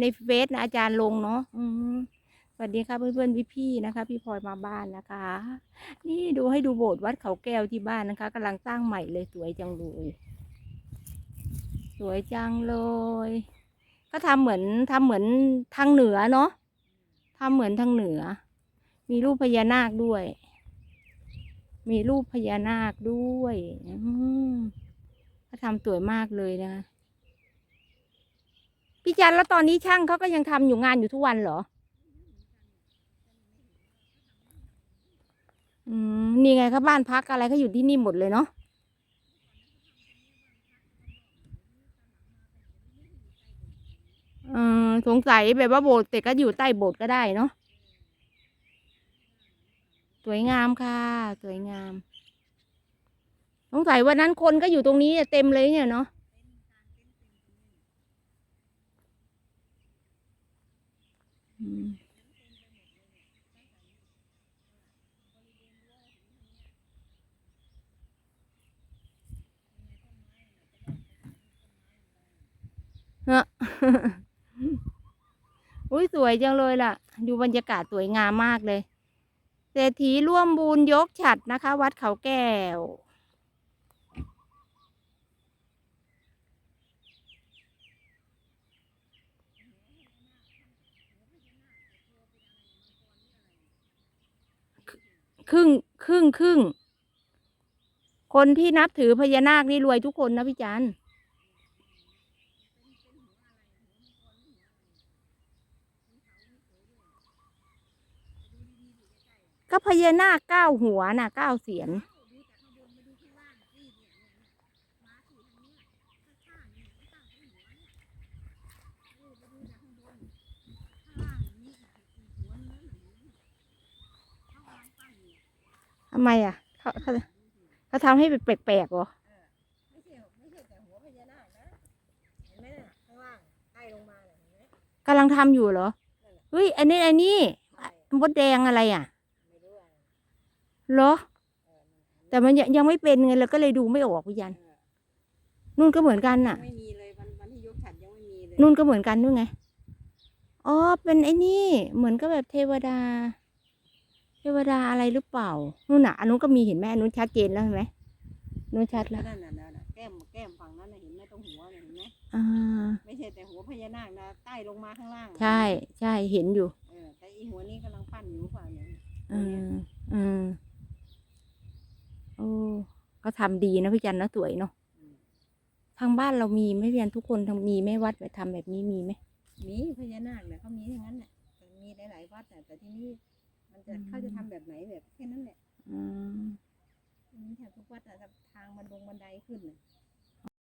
ในเฟซนะอาจารย์ลงเนาะสวัสดีค่ะเพื่อนๆพี่ๆนะคะ พี่พลอยมาบ้านนะคะ นี่ดูให้ดูโบสถ์วัดเขาแก้วที่บ้านนะคะกำลังตั้างใหม่เลยสวยจังเลยสวยจังเลยก็ทำเหมือนทำเหมือนทางเหนือเนาะทำเหมือนทางเหนือ มีรูปพญานาคด้วย มีรูปพญานาคด้วยอืมเขาทำสวยมากเลยนะคะ พี่จันแล้วตอนนี้ช่างเขาก็ยังทำอยู่งานอยู่ทุกวันเหรอ อืม นี่ไงครับบ้านพักอะไรเขาอยู่ที่นี่หมดเลยเนาะเออสงสัยแบบว่าโบสถ์แต่ก็อยู่ใต้โบสถ์ก็ได้เนาะ สวยงามค่ะ สวยงาม สงสัยวันนั้นคนก็อยู่ตรงนี้เต็มเลยเนี่ยเนาะ อืม ฮะอุ้ยสวยจังเลยล่ะ ดูบรรยากาศสวยงามมากเลย เศรษฐีร่วมบุญยกฉัดนะคะ วัดเขาแก้ว ครึ่งครึ่งครึ่ง คนที่นับถือพญานาคนี่รวยทุกคนนะพี่จันก็พญานาคเก้าหัวน่ะเก้าเสียน ทำไมอะเขาเขาเขาทำให้แปลกๆเหรอไม่ใช่ไม่ใช่แต่หัวพญานาคนะเห็นไหมน่ะข้างล่างใต้ลงมาน่ะเห็นไหมกำลังทำอยู่เหรอเฮ้ยอันนี้อันนี้อะไรมดแดงอะไรอะไม่รู้อะไรเหรอ เออแต่มันยังยังไม่เป็นไงเราก็เลยดูไม่ออกพี่ยัน เออนู่นก็เหมือนกันน่ะ ไม่มีเลยวันวันที่ยกฉัดยังไม่มีเลยนู่นก็เหมือนกันนู่นไง อ๋อ เป็นไอ้นี่ เหมือนก็แบบเทวดาเทวดาอะไรหรือเปล่านู่นน่ะอันนู้นก็มีเห็นไหมอันนู้นชัดเจนแล้วเห็นไหมนู้นชัดแล้วนั่นน่ะนั่นน่ะแก้มแก้มฝั่งนั้นน่ะเห็นไหมตรงหัวน่ะเห็นไหมอ่าไม่ใช่แต่หัวพญานาคนะใต้ลงมาข้างล่าง ใช่ใช่เห็นอยู่เออแต่อีหัวนี้กำลังปั้นอยู่เปล่าเนี่ยอืมอืมโอ้ก็ทำดีนะพี่จันนะสวยเนาะทางบ้านเรามีไหม่เรียนทุกคนทำมีไหม่วัดไปทำแบบนี้มีไหมมีพญานาคเนี่ยเขามีอย่างนั้นแหละแต่มีหลายๆวัดน่ะแต่ที่นี่ มันจะอืมเขาจะทำแบบไหนแบบแค่นั้นแหละอืมมีแถวทุกวัดอะทางบันดงบันไดขึ้นน่ะ